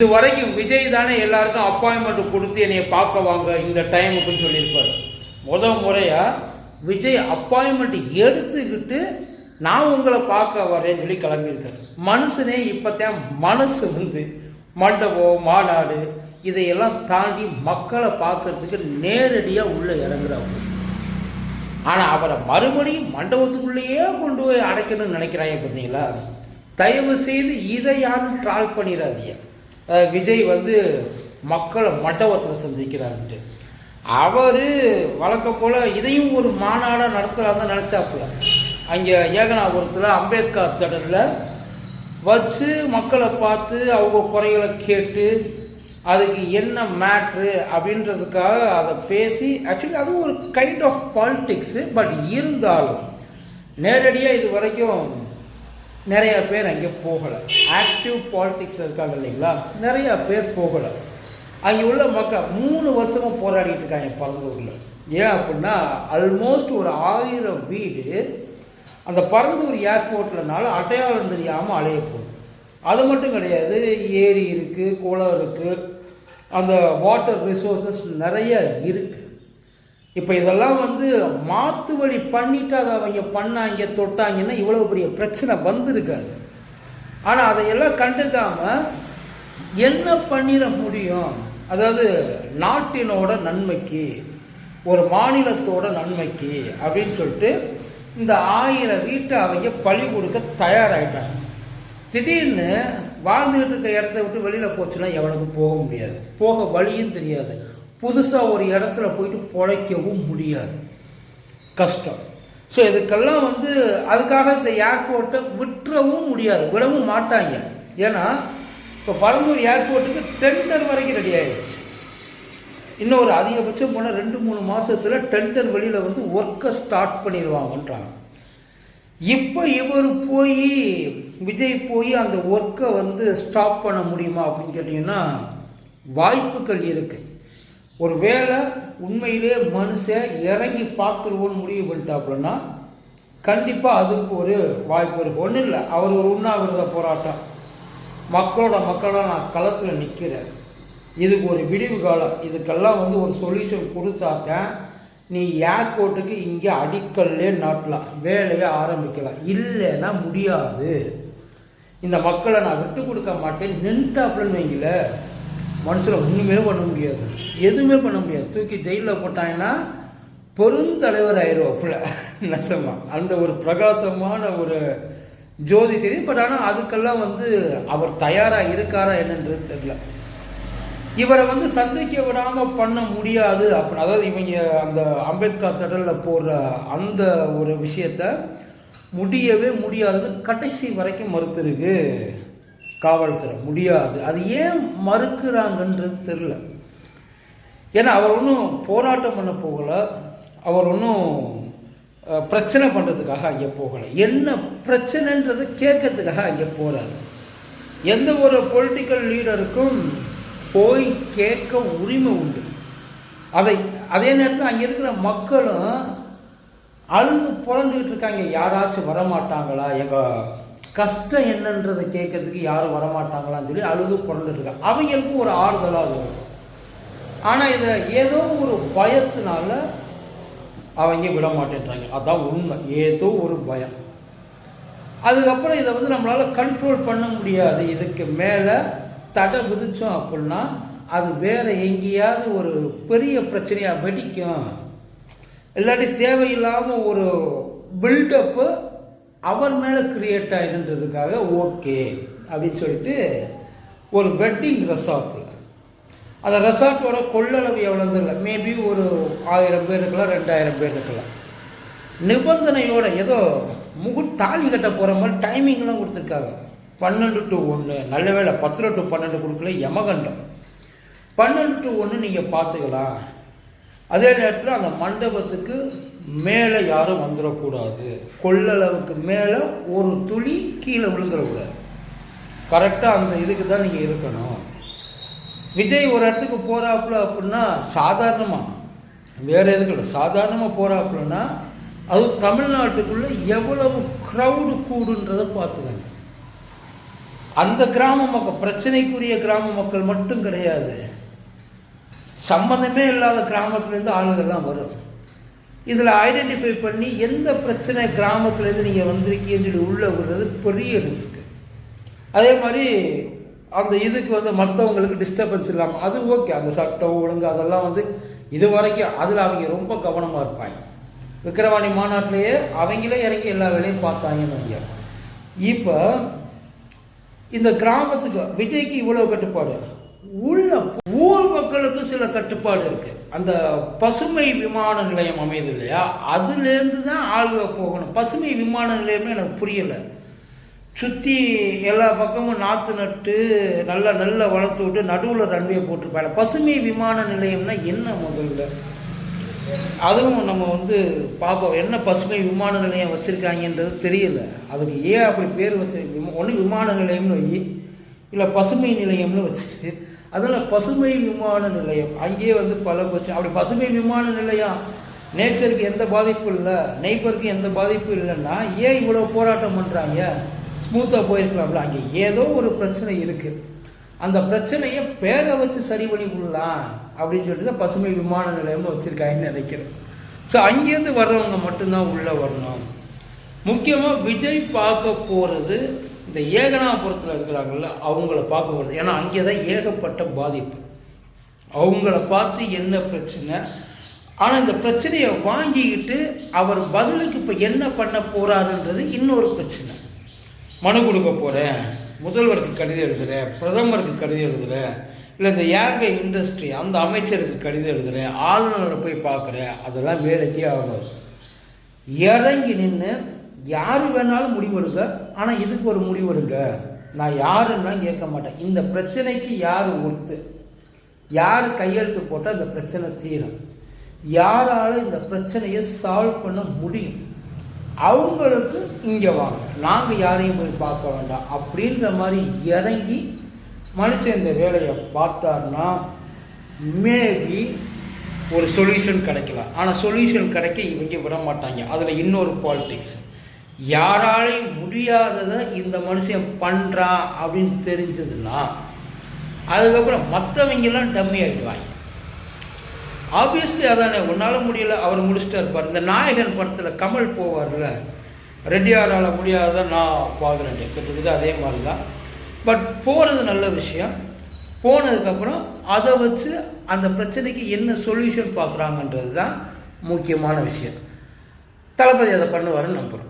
இது வரைக்கும் விஜய் தானே எல்லாருக்கும் அப்பாயின்மெண்ட் கொடுத்து என்னைய பார்க்க வாங்க இந்த டைமுக்குன்னு சொல்லியிருப்பார். முத முறையா விஜய் அப்பாயின்மெண்ட் எடுத்துக்கிட்டு நான் உங்களை பார்க்க வரேன்னு சொல்லி கிளம்பியிருக்காரு. மனுஷனே இப்போத்தான் மனசு வந்து மண்டபம் மாநாடு இதையெல்லாம் தாண்டி மக்களை பார்க்கறதுக்கு நேரடியாக உள்ளே இறங்குறாங்க. ஆனால் அவரை மறுபடியும் மண்டபத்துக்குள்ளேயே கொண்டு போய் அடைக்கணும்னு நினைக்கிறாங்க பார்த்தீங்களா தயவு செய்து இதை யாரும் ட்ரால் பண்ணிடாதீங்க. விஜய் வந்து மக்களை மண்டபத்தில் சந்திக்கிறாருன்ட்டு. அவர் வழக்கம் போல் இதையும் ஒரு மாநாடாக நடத்தலாம்னு நினச்சாப்புல. அங்கே ஏகனாபுரத்தில் அம்பேத்கர் திடலில் வச்சு மக்களை பார்த்து அவங்க குறைகளை கேட்டு அதுக்கு என்ன மேட்ரு அப்படின்றதுக்காக அதை பேசி ஆக்சுவலி அது ஒரு கைண்ட் ஆஃப் பாலிட்டிக்ஸு பட் இருந்தாலும் நேரடியாக இது வரைக்கும் நிறைய பேர் அங்கே போகலை. ஆக்டிவ் பாலிட்டிக்ஸ் இருக்காங்க இல்லைங்களா? நிறைய பேர் போகலை. அங்கே உள்ள மக்கள் மூணு வருஷமாக போராடிட்டு இருக்காங்க பரந்தூரில். ஏன் அப்படின்னா ஆல்மோஸ்ட் ஒரு ஆயிரம் வீடு அந்த பரந்தூர் ஏர்போர்ட்லனால அடையாளம் தெரியாமல் அலைய போகுது. அது மட்டும் கிடையாது ஏரி இருக்குது குளம் இருக்குது அந்த வாட்டர் ரிசோர்சஸ் நிறைய இருக்குது இப்போ இதெல்லாம் வந்து மாற்று வழி பண்ணிட்டு அதை அவங்க பண்ணாங்க தொட்டாங்கன்னா இவ்வளோ பெரிய பிரச்சனை வந்திருக்காது. ஆனால் அதையெல்லாம் கண்டுக்காமல் என்ன பண்ணிட முடியும்? அதாவது நாட்டினோட நன்மைக்கு ஒரு மாநிலத்தோட நன்மைக்கு அப்படின்னு சொல்லிட்டு இந்த ஆயிரம் வீட்டை அவங்க பழி கொடுக்க தயாராகிட்டாங்க திடீர்னு வாழ்ந்துகிட்டு இருக்க இடத்த விட்டு வெளியில் போச்சுன்னா எவனுக்கு போக முடியாது. போக வழியும் தெரியாது. புதுசாக ஒரு இடத்துல போயிட்டு பொழைக்கவும் முடியாது. கஷ்டம். ஸோ இதுக்கெல்லாம் வந்து அதுக்காக இந்த ஏர்போர்ட்டை விட்டுறவும் முடியாது விடவும் மாட்டாங்க. ஏன்னா இப்போ பரந்தூர் ஏர்போர்ட்டுக்கு டெண்டர் வரைக்கும் ரெடி ஆயிடுச்சு. இன்னும் ஒரு அதிகபட்சம் போனால் ரெண்டு மூணு மாதத்தில் டெண்டர் வெளியில் வந்து ஒர்க்கை ஸ்டார்ட் பண்ணிடுவாங்கன்றாங்க. இப்போ இவர் போய் விஜய் போய் அந்த ஒர்க்கை வந்து ஸ்டாப் பண்ண முடியுமா அப்படின்னு கேட்டிங்கன்னா வாய்ப்புகள் இருக்குது ஒரு வேளை உண்மையிலே மனுஷன் இறங்கி பார்த்துருவோன்னு முடிவு பண்ணிட்டாப்புலன்னா கண்டிப்பாக அதுக்கு ஒரு வாய்ப்பு இருக்குது ஒன்றும் இல்லை அவர் ஒரு உண்ணாவிரத போராட்டம். மக்களோட மக்களோட நான் களத்தில் நிற்கிறேன் இதுக்கு ஒரு விடிவு காலம். இதுக்கெல்லாம் வந்து ஒரு சொல்யூஷன் கொடுத்தாக்க நீ ஏர்போர்ட்டுக்கு இங்கே அடிக்கல்லே நாட்டலாம். வேலையை ஆரம்பிக்கலாம். இல்லைன்னா முடியாது. இந்த மக்களை நான் விட்டு கொடுக்க மாட்டேன். நின்ட்டாப்புலன்னு வைங்களேன். மனுஷனை ஒன்றுமே பண்ண முடியாது. எதுவுமே பண்ண முடியாது. தூக்கி ஜெயிலில் போட்டாங்கன்னா பெருந்தலைவர் ஆயிடுவாப்புல நெசமா. அந்த ஒரு பிரகாசமான ஒரு ஜோதி தெரியும். பட் ஆனால் அதுக்கெல்லாம் வந்து அவர் தயாராக இருக்காரா என்னன்றது தெரியல. இவரை வந்து சந்திக்க விடாமல் பண்ண முடியாது அப்படின்னு. அதாவது இவங்க அந்த அம்பேத்கர் திடலில் போடுற அந்த ஒரு விஷயத்த முடியவே முடியாதுன்னு கடைசி வரைக்கும் மறுத்துருக்கு. காவல்துறை முடியாது. அது ஏன் மறுக்கிறாங்கன்றது தெரில ஏன்னா அவர் ஒன்றும் போராட்டம் பண்ண போகலை. அவர் ஒன்றும் பிரச்சனை பண்ணுறதுக்காக அங்கே போகலை. என்ன பிரச்சனைன்றது கேட்கறதுக்காக அங்கே போகிறாரு எந்த ஒரு பொலிட்டிக்கல் லீடருக்கும் போய் கேட்க உரிமை உண்டு. அதை அதே நேரத்தில் அங்கே இருக்கிற மக்களும் அழுது புலந்துக்கிட்டு இருக்காங்க. யாராச்சும் வரமாட்டாங்களா? எங்கள் கஷ்டம் என்னன்றதை கேட்கறதுக்கு யாரும் வரமாட்டாங்களான்னு சொல்லி அழுது கொண்டு இருக்காங்க அவங்களுக்கும் ஒரு ஆறுதலாக இருக்கும் ஆனால் இதை ஏதோ ஒரு பயத்தினால அவங்க விட மாட்டேன்றாங்க. அதான் உண்மை. ஏதோ ஒரு பயம். அதுக்கப்புறம் இதை வந்து நம்மளால் கண்ட்ரோல் பண்ண முடியாது. இதுக்கு மேலே தடை விதித்தோம் அப்படின்னா அது வேறு எங்கேயாவது ஒரு பெரிய பிரச்சனையாக வெடிக்கும். இல்லாட்டி தேவையில்லாமல் ஒரு பில்டப்பு அவர் மேலே கிரியேட் ஆகிருன்றதுக்காக ஓகே அப்படின்னு சொல்லிட்டு ஒரு வெட்டிங் ரெசார்ட்டில் அந்த ரெசார்ட்டோட கொள்ளளவு எவ்வளோ இல்லை மேபி ஒரு ஆயிரம் பேர் இருக்கலாம் ரெண்டாயிரம் பேர் இருக்கலாம். நிபந்தனையோட ஏதோ முகு தாலி கட்ட போகிற மாதிரி டைமிங்லாம் கொடுத்துருக்காங்க. பன்னெண்டு டு ஒன்று நல்ல வேளை பத்தில் டு பன்னெண்டு கொடுக்கல யமகண்டம். பன்னெண்டு டு ஒன்று நீங்கள் பார்த்துக்கலாம். அதே நேரத்தில் அந்த மண்டபத்துக்கு மேலே யாரும் வந்துடக்கூடாது கொள்ளளவுக்கு மேலே ஒரு துளி கீழே விழுந்துடக்கூடாது கரெக்டாக அந்த இதுக்கு தான் நீங்கள் இருக்கணும். விஜய் ஒரு இடத்துக்கு போகிறாப்புல அப்படின்னா சாதாரணமாக வேறு எதுக்கு இல்லை சாதாரணமாக போகிறாப்புலன்னா அது தமிழ்நாட்டுக்குள்ளே எவ்வளவு க்ரௌடு கூடுன்றதை பார்த்துக்கங்க. அந்த கிராம மக்கள் பிரச்சனைக்குரிய கிராம மக்கள் மட்டும் கிடையாது. சம்மந்தமே இல்லாத கிராமத்துலேருந்து ஆளுகள்லாம் வரும். இதில் ஐடென்டிஃபை பண்ணி எந்த பிரச்சனை கிராமத்துலேருந்து நீங்கள் வந்திருக்கீங்கன்னு சொல்லி உள்ளே விடுறது பெரிய ரிஸ்க்கு அதே மாதிரி அந்த இதுக்கு வந்து மற்றவங்களுக்கு டிஸ்டர்பன்ஸ் இல்லாமல் அது ஓகே அந்த சட்டம் ஒழுங்கு அதெல்லாம் வந்து இது வரைக்கும் அதில் அவங்க ரொம்ப கவனமாக இருப்பாங்க. விக்கிரவாணி மாநாட்டிலேயே அவங்களே இறங்கி எல்லா வேலையும் பார்த்தாங்கன்னு வைங்க. இப்போ இந்த கிராமத்துக்கு விஜய்க்கு இவ்வளோ கட்டுப்பாடு. உள்ள அவங்களுக்கு சில கட்டுப்பாடு இருக்கு. அந்த பசுமை விமான நிலையம் அமையுது இல்லையா? அதுலேருந்து தான் ஆளுக போகணும். பசுமை விமான நிலையம்னு எனக்கு புரியலை. சுற்றி எல்லா பக்கமும் நாற்று நட்டு நல்லா நல்லா வளர்த்து விட்டு நடுவில் ரன்வே போட்டிருப்பாங்க. பசுமை விமான நிலையம்னா என்ன முதல்ல? அதுவும் நம்ம வந்து பார்ப்போம். என்ன பசுமை விமான நிலையம் வச்சுருக்காங்கன்றது தெரியல. அதுக்கு ஏன் அப்படி பேர் வச்சிருக்கு ஒன்று விமான நிலையம்னு வை இல்லை பசுமை நிலையம்னு வச்சு. அதில் பசுமை விமான நிலையம். அங்கேயே வந்து பல கொஸ்டின் அப்படி பசுமை விமான நிலையம் நேச்சருக்கு எந்த பாதிப்பும் இல்லை நெய்பருக்கு எந்த பாதிப்பும் இல்லைன்னா ஏன் இவ்வளோ போராட்டம் பண்ணுறாங்க ஸ்மூத்தாக போயிருக்கலாம்ல. அங்கே ஏதோ ஒரு பிரச்சனை இருக்குது அந்த பிரச்சனையை பேரை வச்சு சரி பண்ணி விடலாம் அப்படின்னு சொல்லிட்டு தான் பசுமை விமான நிலையமும் வச்சுருக்காங்கன்னு நினைக்கிறேன். ஸோ அங்கேருந்து வர்றவங்க மட்டும்தான் உள்ளே வரணும். முக்கியமாக விஜய் பார்க்க போகிறது இந்த ஏகனாபுரத்தில் இருக்கிறாங்கல்ல அவங்கள பார்க்க போகிறது ஏன்னா அங்கே தான் ஏகப்பட்ட பாதிப்பு. அவங்கள பார்த்து என்ன பிரச்சனை? ஆனால் இந்த பிரச்சனையை வாங்கிக்கிட்டு அவர் பதிலுக்கு இப்போ என்ன பண்ண போகிறாருன்றது இன்னொரு பிரச்சனை. மனு கொடுக்க போகிறேன் முதல்வருக்கு கடிதம் எழுதுகிறேன் பிரதமருக்கு கடிதம் எழுதுகிறேன் இல்லை இந்த ஏர்வே இண்டஸ்ட்ரி அந்த அமைச்சருக்கு கடிதம் எழுதுகிறேன் ஆளுநரை போய் பார்க்குறேன் அதெல்லாம் வேலைக்கே ஆகாது. இறங்கி நின்று யார் வேணாலும் முடிவெடுங்க ஆனால் இதுக்கு ஒரு முடிவெடுங்க. நான் யாருன்னா கேட்க மாட்டேன். இந்த பிரச்சனைக்கு யார் ஒருத்து யார் கையெழுத்து போட்டால் இந்த பிரச்சனை தீரும்? யாரால் இந்த பிரச்சனையை சால்வ் பண்ண முடியும்? அவங்களுக்கு இங்கே வாங்க. நாங்கள் யாரையும் போய் பார்க்க வேண்டாம். அப்படின்ற மாதிரி இறங்கி மனுஷன் இந்த வேலையை பார்த்தாருன்னா மேபி ஒரு சொல்யூஷன் கிடைக்கலாம். ஆனால் சொல்யூஷன் கிடைக்க இவங்க விட மாட்டாங்க. அதில் இன்னொரு பாலிடிக்ஸ் யாராலையும் முடியாததை இந்த மனுஷன் பண்ணுறான் அப்படின்னு தெரிஞ்சதுன்னா அதுக்கப்புறம் மற்றவங்கெல்லாம் டம்மி ஆகிடுவாங்க ஆப்வியஸ்லி அதானே உன்னால் முடியல அவர் முடிச்சுட்டு இருப்பார் இந்த நாயகன் படத்தில் கமல் போவார்ல ரெட்டியாரால் முடியாத நான் பார்க்குறேன் கிட்டத்தட்ட அதே மாதிரி தான் பட் போகிறது நல்ல விஷயம். போனதுக்கப்புறம் அதை வச்சு அந்த பிரச்சனைக்கு என்ன சொல்யூஷன் பார்க்குறாங்கன்றது தான் முக்கியமான விஷயம். தளபதி அதை பண்ணுவாருன்னு நம்புகிறோம்